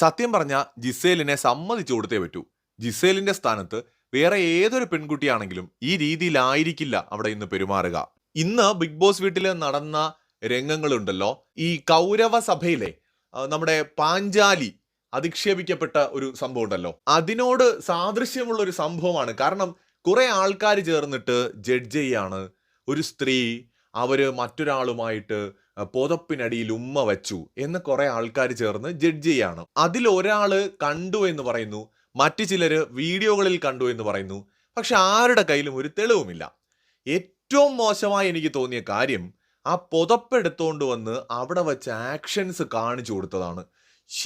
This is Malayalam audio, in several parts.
സത്യം പറഞ്ഞ ജിസേലിനെ സമ്മതിച്ചു കൊടുത്തേ പറ്റൂ. ജിസേലിന്റെ സ്ഥാനത്ത് വേറെ ഏതൊരു പെൺകുട്ടിയാണെങ്കിലും ഈ രീതിയിലായിരിക്കില്ല അവിടെ ഇന്ന് പെരുമാറുക. ഇന്ന് ബിഗ് ബോസ് വീട്ടിൽ നടന്ന രംഗങ്ങളുണ്ടല്ലോ. ഈ കൗരവ സഭയിലെ നമ്മുടെ പാഞ്ചാലി അധിക്ഷേപിക്കപ്പെട്ട ഒരു സംഭവം ഉണ്ടല്ലോ. അതിനോട് സാദൃശ്യമുള്ള ഒരു സംഭവമാണ്. കാരണം കുറെ ആൾക്കാർ ചേർന്നിട്ട് ജഡ്ജ് ചെയ്യാണ് ഒരു സ്ത്രീ അവർ മറ്റൊരാളുമായിട്ട് പുതപ്പിനടിയിൽ ഉമ്മ വച്ചു എന്ന് കുറെ ആൾക്കാർ ചേർന്ന് ജഡ്ജ് ചെയ്യാണ്. അതിൽ ഒരാൾ കണ്ടു എന്ന് പറയുന്നു മറ്റു ചിലർ വീഡിയോകളിൽ കണ്ടു എന്ന് പറയുന്നു പക്ഷെ ആരുടെ കയ്യിലും ഒരു തെളിവുമില്ല. ഏറ്റവും മോശമായി എനിക്ക് തോന്നിയ കാര്യം ആ പുതപ്പെടുത്തോണ്ട് വന്ന് അവിടെ വെച്ച് ആക്ഷൻസ് കാണിച്ചു കൊടുത്തതാണ്.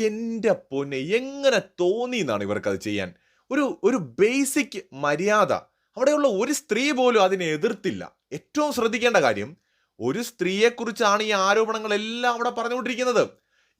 എന്റെ പൊന്നെ എങ്ങനെ തോന്നി എന്നാണ് ഇവർക്കത് ചെയ്യാൻ. ഒരു ഒരു ബേസിക് മര്യാദ. അവിടെയുള്ള ഒരു സ്ത്രീ പോലും അതിനെ എതിർത്തില്ല. ഏറ്റവും ശ്രദ്ധിക്കേണ്ട കാര്യം ഒരു സ്ത്രീയെക്കുറിച്ചാണ് ഈ ആരോപണങ്ങളെല്ലാം അവിടെ പറഞ്ഞുകൊണ്ടിരിക്കുന്നത്.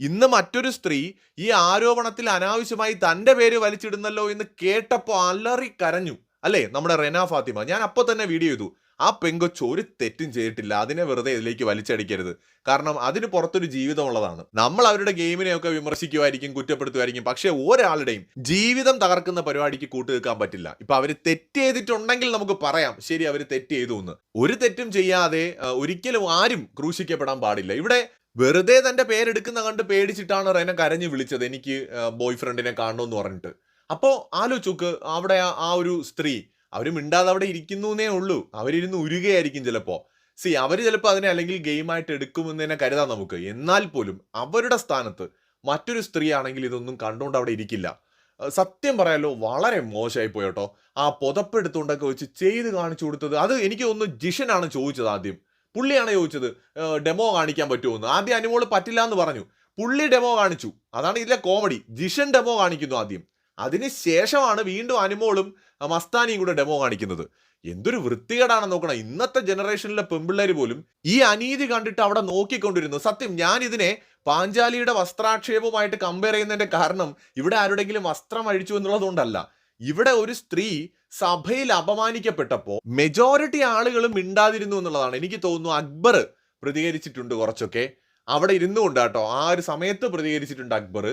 ഇന്ന് മറ്റൊരു സ്ത്രീ ഈ ആരോപണത്തിൽ അനാവശ്യമായി തന്റെ പേര് വലിച്ചിടുന്നല്ലോ എന്ന് കേട്ടപ്പോൾ അലറി കരഞ്ഞു. അല്ലേ? നമ്മുടെ റെന ഫാത്തിമ ഞാൻ അപ്പോൾ തന്നെ വീഡിയോ ചെയ്തു. ആ പെങ്കൊച്ച് ഒരു തെറ്റും ചെയ്തിട്ടില്ല. അതിനെ വെറുതെ ഇതിലേക്ക് വലിച്ചടിക്കരുത്. കാരണം അതിന് പുറത്തൊരു ജീവിതമുള്ളതാണ്. നമ്മൾ അവരുടെ ഗെയിമിനെയൊക്കെ വിമർശിക്കുമായിരിക്കും കുറ്റപ്പെടുത്തുമായിരിക്കും പക്ഷേ ഒരാളുടെയും ജീവിതം തകർക്കുന്ന പരിപാടിക്ക് കൂട്ടുനിൽക്കാൻ പറ്റില്ല. ഇപ്പൊ അവർ തെറ്റ് ചെയ്തിട്ടുണ്ടെങ്കിൽ നമുക്ക് പറയാം. ശരി അവർ തെറ്റ് ചെയ്തു എന്ന്. ഒരു തെറ്റും ചെയ്യാതെ ഒരിക്കലും ആരും ക്രൂശിക്കപ്പെടാൻ പാടില്ല. ഇവിടെ വെറുതെ തന്റെ പേരെടുക്കുന്ന കണ്ട് പേടിച്ചിട്ടാണ് റെന കരഞ്ഞു വിളിച്ചത്. എനിക്ക് ബോയ് ഫ്രണ്ടിനെ കാണണമെന്ന് പറഞ്ഞിട്ട്. അപ്പോ ആലോചിച്ചു അവിടെ ആ ഒരു സ്ത്രീ അവർ മിണ്ടാതെ അവിടെ ഇരിക്കുന്നു എന്നേ ഉള്ളൂ. അവരിരുന്ന് ഉരുകയായിരിക്കും ചിലപ്പോൾ സി അവർ ചിലപ്പോൾ അതിനെ അല്ലെങ്കിൽ ഗെയിമായിട്ട് എടുക്കുമെന്ന് തന്നെ കരുതാം നമുക്ക്. എന്നാൽ പോലും അവരുടെ സ്ഥാനത്ത് മറ്റൊരു സ്ത്രീ ആണെങ്കിൽ ഇതൊന്നും കണ്ടുകൊണ്ട് അവിടെ ഇരിക്കില്ല. സത്യം പറയാലോ വളരെ മോശമായി പോയി കേട്ടോ. ആ പുതപ്പെടുത്തുകൊണ്ടൊക്കെ വെച്ച് ചെയ്ത് കാണിച്ചു കൊടുത്തത് അത് എനിക്ക് ഒന്ന് ജിഷനാണ് ചോദിച്ചത് ആദ്യം. പുള്ളിയാണ് ചോദിച്ചത് ഡെമോ കാണിക്കാൻ പറ്റുമോ എന്ന്. ആദ്യം അനുമോൾ പറ്റില്ല എന്ന് പറഞ്ഞു. പുള്ളി ഡെമോ കാണിച്ചു. അതാണ് ഇതിലെ കോമഡി ജിഷൻ ഡെമോ കാണിക്കുന്നു ആദ്യം. അതിന് ശേഷമാണ് വീണ്ടും അനുമോളും മസ്താനിയും കൂടെ ഡെമോ കാണിക്കുന്നത്. എന്തൊരു വൃത്തികേടാണെന്ന് നോക്കണം. ഇന്നത്തെ ജനറേഷനിലെ പെമ്പിള്ളേർ പോലും ഈ അനീതി കണ്ടിട്ട് അവിടെ നോക്കിക്കൊണ്ടിരുന്നു. സത്യം ഞാൻ ഇതിനെ പാഞ്ചാലിയുടെ വസ്ത്രാക്ഷേപവുമായിട്ട് കമ്പയർ ചെയ്യുന്നതിന്റെ കാരണം ഇവിടെ ആരുടെങ്കിലും വസ്ത്രം അഴിച്ചു എന്നുള്ളതുകൊണ്ടല്ല ഇവിടെ ഒരു സ്ത്രീ സഭയിൽ അപമാനിക്കപ്പെട്ടപ്പോൾ മെജോറിറ്റി ആളുകളും മിണ്ടാതിരുന്നു എന്നുള്ളതാണ്. എനിക്ക് തോന്നുന്നു അക്ബർ പ്രതികരിച്ചിട്ടുണ്ട് കുറച്ചൊക്കെ. അവിടെ ഇരുന്നു കേട്ടോ ആ ഒരു സമയത്ത് പ്രതികരിച്ചിട്ടുണ്ട് അക്ബർ.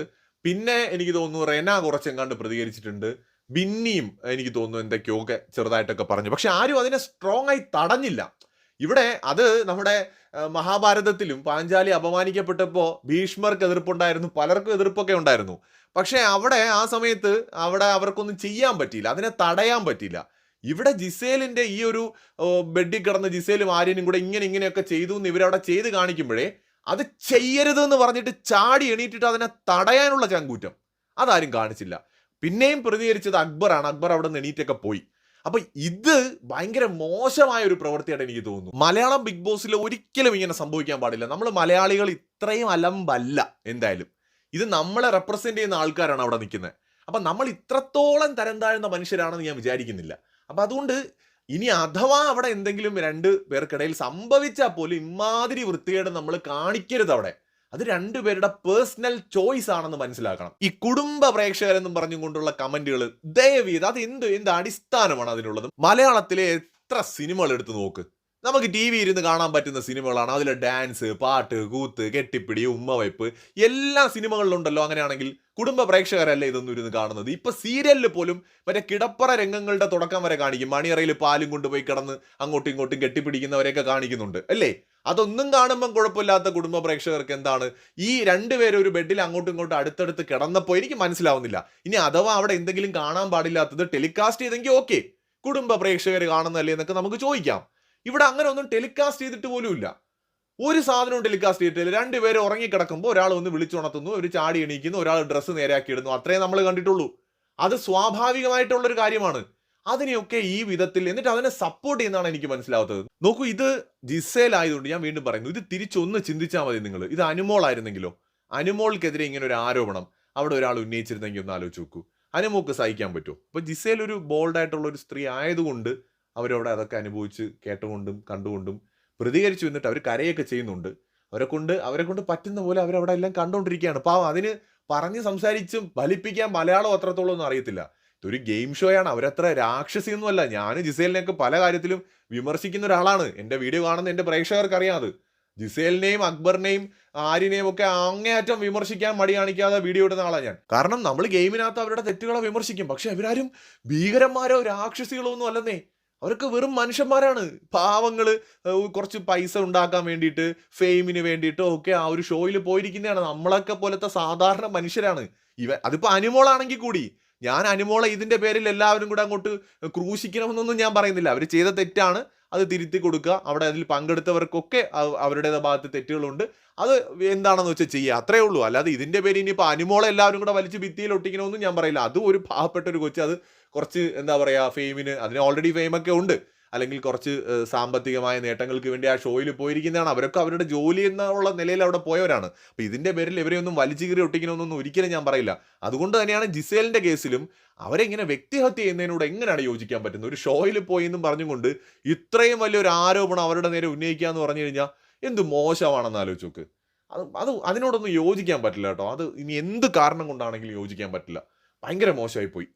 പിന്നെ എനിക്ക് തോന്നുന്നു റെന കുറച്ചെങ്ങാണ്ട് പ്രതികരിച്ചിട്ടുണ്ട്. ബിന്നിയും എനിക്ക് തോന്നുന്നു എന്തൊക്കെയോ ഒക്കെ ചെറുതായിട്ടൊക്കെ പറഞ്ഞു. പക്ഷെ ആരും അതിനെ സ്ട്രോങ് ആയി തടഞ്ഞില്ല. ഇവിടെ അത് നമ്മുടെ മഹാഭാരതത്തിലും പാഞ്ചാലി അപമാനിക്കപ്പെട്ടപ്പോൾ ഭീഷ്മർക്ക് എതിർപ്പുണ്ടായിരുന്നു പലർക്കും എതിർപ്പൊക്കെ ഉണ്ടായിരുന്നു. പക്ഷേ അവിടെ ആ സമയത്ത് അവിടെ അവർക്കൊന്നും ചെയ്യാൻ പറ്റിയില്ല അതിനെ തടയാൻ പറ്റിയില്ല. ഇവിടെ ജിസേലിന്റെ ഈ ഒരു ബെഡിൽ കിടന്ന ജിസേലും ആര്യനും കൂടെ ഇങ്ങനെ ഇങ്ങനെയൊക്കെ ചെയ്തു എന്ന് ഇവരവിടെ ചെയ്ത് കാണിക്കുമ്പോഴേ അത് ചെയ്യരുത് എന്ന് പറഞ്ഞിട്ട് ചാടി എണീറ്റിട്ട് അതിനെ തടയാനുള്ള ചങ്കൂറ്റം. അതാരും കാണിച്ചില്ല. പിന്നെയും പ്രതികരിച്ചത് അക്ബറാണ്. അക്ബർ അവിടെ നിന്ന് എണീറ്റൊക്കെ പോയി. അപ്പൊ ഇത് ഭയങ്കര മോശമായ ഒരു പ്രവൃത്തിയായിട്ട് എനിക്ക് തോന്നുന്നു. മലയാളം ബിഗ് ബോസിൽ ഒരിക്കലും ഇങ്ങനെ സംഭവിക്കാൻ പാടില്ല. നമ്മൾ മലയാളികൾ ഇത്രയും അലമ്പല്ല എന്തായാലും. ഇത് നമ്മളെ റെപ്രസെന്റ് ചെയ്യുന്ന ആൾക്കാരാണ് അവിടെ നിൽക്കുന്നത്. അപ്പൊ നമ്മൾ ഇത്രത്തോളം തരം താഴ്ന്ന മനുഷ്യരാണെന്ന് ഞാൻ വിചാരിക്കുന്നില്ല. അപ്പൊ അതുകൊണ്ട് ഇനി അഥവാ അവിടെ എന്തെങ്കിലും രണ്ട് പേർക്കിടയിൽ സംഭവിച്ചാൽ പോലും ഇമാതിരി വൃത്തികേട് നമ്മൾ കാണിക്കരുത് അവിടെ. അത് രണ്ടുപേരുടെ പേഴ്സണൽ ചോയ്സ് ആണെന്ന് മനസ്സിലാക്കണം. ഈ കുടുംബ പ്രേക്ഷകരെന്നും പറഞ്ഞുകൊണ്ടുള്ള കമന്റുകൾ ദയവീത് അത് എന്ത് എന്ത് അടിസ്ഥാനമാണ് അതിനുള്ളത്? മലയാളത്തിലെ എത്ര സിനിമകൾ എടുത്തു നോക്ക്. നമുക്ക് ടി വി ഇരുന്ന് കാണാൻ പറ്റുന്ന സിനിമകളാണ്. അതിലെ ഡാൻസ് പാട്ട് കൂത്ത് കെട്ടിപ്പിടി ഉമ്മവയ്പ്പ് എല്ലാ സിനിമകളിലുണ്ടല്ലോ അങ്ങനെയാണെങ്കിൽ കുടുംബ പ്രേക്ഷകരല്ലേ ഇതൊന്നും ഇരുന്ന് കാണുന്നത്? ഇപ്പൊ സീരിയലിൽ പോലും മറ്റേ കിടപ്പറ രംഗങ്ങളുടെ തുടക്കം വരെ കാണിക്കും. മണിയറയിൽ പാലും കൊണ്ടുപോയി കിടന്ന് അങ്ങോട്ടും ഇങ്ങോട്ടും കെട്ടിപ്പിടിക്കുന്നവരെയൊക്കെ കാണിക്കുന്നുണ്ട്. അല്ലേ? അതൊന്നും കാണുമ്പം കുഴപ്പമില്ലാത്ത കുടുംബ പ്രേക്ഷകർക്ക് എന്താണ്? ഈ രണ്ടുപേരും ഒരു ബെഡിൽ അങ്ങോട്ടും ഇങ്ങോട്ടും അടുത്തടുത്ത് കിടന്നപ്പോൾ എനിക്ക് മനസ്സിലാവുന്നില്ല. ഇനി അഥവാ അവിടെ എന്തെങ്കിലും കാണാൻ പാടില്ലാത്തത് ടെലികാസ്റ്റ് ചെയ്തെങ്കിൽ ഓക്കെ കുടുംബ പ്രേക്ഷകർ കാണുന്നല്ലേ എന്നൊക്കെ നമുക്ക് ചോദിക്കാം. ഇവിടെ അങ്ങനെ ഒന്നും ടെലികാസ്റ്റ് ചെയ്തിട്ട് പോലുമില്ല ഒരു സാധനവും ടെലികാസ്റ്റ് ചെയ്തിട്ടില്ല. രണ്ടുപേരും ഉറങ്ങിക്കിടക്കുമ്പോൾ ഒരാൾ ഒന്ന് വിളിച്ചുണർത്തുന്നു ഒരു ചാടി എണീക്കുന്നു ഒരാൾ ഡ്രസ്സ് നേരെയാക്കി ഇടുന്നു. അത്രേ നമ്മൾ കണ്ടിട്ടുള്ളൂ. അത് സ്വാഭാവികമായിട്ടുള്ള ഒരു കാര്യമാണ്. അതിനെയൊക്കെ ഈ വിധത്തിൽ എന്നിട്ട് അതിനെ സപ്പോർട്ട് ചെയ്യുന്നതാണ് എനിക്ക് മനസ്സിലാവാത്തത്. നോക്കൂ ഇത് ജിസേൽ ആയതുകൊണ്ട് ഞാൻ വീണ്ടും പറയുന്നു. ഇത് തിരിച്ചൊന്ന് ചിന്തിച്ചാൽ മതി നിങ്ങൾ. ഇത് അനുമോൾ ആയിരുന്നെങ്കിലോ? അനുമോൾക്കെതിരെ ഇങ്ങനെ ഒരു ആരോപണം അവിടെ ഒരാൾ ഉന്നയിച്ചിരുന്നെങ്കിൽ ഒന്ന് ആലോചിച്ച് നോക്കൂ. അനുമോക്ക് സഹിക്കാൻ പറ്റുമോ? അപ്പൊ ജിസേൽ ഒരു ബോൾഡായിട്ടുള്ള ഒരു സ്ത്രീ ആയതുകൊണ്ട് അവരവിടെ അതൊക്കെ അനുഭവിച്ച് കേട്ടുകൊണ്ടും കണ്ടുകൊണ്ടും പ്രതികരിച്ചു എന്നിട്ട് അവർ കരയൊക്കെ ചെയ്യുന്നുണ്ട്. അവരെ കൊണ്ട് അവരെ കൊണ്ട് പറ്റുന്ന പോലെ അവരവിടെ എല്ലാം കണ്ടുകൊണ്ടിരിക്കുകയാണ് പാവം അതിന് പറഞ്ഞ് സംസാരിച്ചും ഫലിപ്പിക്കാൻ മലയാളം അത്രത്തോളം ഒന്നും അറിയത്തില്ല. ഇതൊരു ഗെയിം ഷോയാണ്. അവരത്ര രാക്ഷസിയൊന്നുമല്ല. ഞാൻ ജിസേലിനെയൊക്കെ പല കാര്യത്തിലും വിമർശിക്കുന്ന ഒരാളാണ്. എന്റെ വീഡിയോ കാണുന്ന എന്റെ പ്രേക്ഷകർക്ക് അറിയാം അത്. ജിസേലിനെയും അക്ബറിനെയും ആര്യനെയും ഒക്കെ അങ്ങേയറ്റം വിമർശിക്കാൻ മടി കാണിക്കാതെ വീഡിയോ ഇടുന്ന ആളാണ് ഞാൻ. കാരണം നമ്മൾ ഗെയിമിനകത്ത് അവരുടെ തെറ്റുകളെ വിമർശിക്കും. പക്ഷെ അവരാരും ഭീകരന്മാരോ രാക്ഷസികളോ ഒന്നും അല്ലെന്നേ. അവരൊക്കെ വെറും മനുഷ്യന്മാരാണ്. പാവങ്ങൾ കുറച്ച് പൈസ ഉണ്ടാക്കാൻ വേണ്ടിയിട്ട് ഫെയിമിന് വേണ്ടിയിട്ടോ ഒക്കെ ആ ഒരു ഷോയിൽ പോയിരിക്കുന്നതാണ്. നമ്മളൊക്കെ പോലത്തെ സാധാരണ മനുഷ്യരാണ്. ഇവ അതിപ്പോൾ അനുമോളാണെങ്കിൽ കൂടി. ഞാൻ അനുമോളെ ഇതിന്റെ പേരിൽ എല്ലാവരും കൂടെ അങ്ങോട്ട് ക്രൂശിക്കണമെന്നൊന്നും ഞാൻ പറയുന്നില്ല. അവർ ചെയ്ത തെറ്റാണ്. അത് തിരുത്തി കൊടുക്കുക. അവിടെ അതിൽ പങ്കെടുത്തവർക്കൊക്കെ അവ- അവരുടേതായ ഭാഗത്ത് തെറ്റുകളുണ്ട്. അത് എന്താണെന്ന് വെച്ചാൽ ചെയ്യുക അത്രേ ഉള്ളൂ. അല്ലാതെ ഇതിന്റെ പേര് ഇനിയിപ്പോൾ അനുമോളെ എല്ലാവരും കൂടെ വലിച്ച് ഭിത്തിയിൽ ഒട്ടിക്കണമെന്നും ഞാൻ പറയില്ല. അതും ഒരു പാവപ്പെട്ട ഒരു കൊച്ചു. അത് കുറച്ച് എന്താ പറയുക ഫെയിമിന് അതിന് ഓൾറെഡി ഫെയിമൊക്കെ ഉണ്ട്. അല്ലെങ്കിൽ കുറച്ച് സാമ്പത്തികമായ നേട്ടങ്ങൾക്ക് വേണ്ടി ആ ഷോയിൽ പോയിരിക്കുന്നതാണ്. അവരൊക്കെ അവരുടെ ജോലി എന്നുള്ള നിലയിൽ അവിടെ പോയവരാണ്. അപ്പം ഇതിന്റെ പേരിൽ ഇവരെ ഒന്നും വലിച്ചു കീറി ഒട്ടിക്കണമെന്നൊന്നും ഒരിക്കലും ഞാൻ പറയില്ല. അതുകൊണ്ട് തന്നെയാണ് ജിസേലിന്റെ കേസിലും അവരെങ്ങനെ വ്യക്തിഹത്യ ചെയ്യുന്നതിനോട് എങ്ങനെയാണ് യോജിക്കാൻ പറ്റുന്നത്? ഒരു ഷോയിൽ പോയി എന്നും പറഞ്ഞുകൊണ്ട് ഇത്രയും വലിയൊരു ആരോപണം അവരുടെ നേരെ ഉന്നയിക്കുക എന്ന് പറഞ്ഞു കഴിഞ്ഞാൽ എന്ത് മോശമാണെന്ന് ആലോചിച്ച് നോക്ക്. അത് അത് അതിനോടൊന്നും യോജിക്കാൻ പറ്റില്ല കേട്ടോ. അത് ഇനി എന്ത് കാരണം കൊണ്ടാണെങ്കിലും യോജിക്കാൻ പറ്റില്ല. ഭയങ്കര മോശമായി പോയി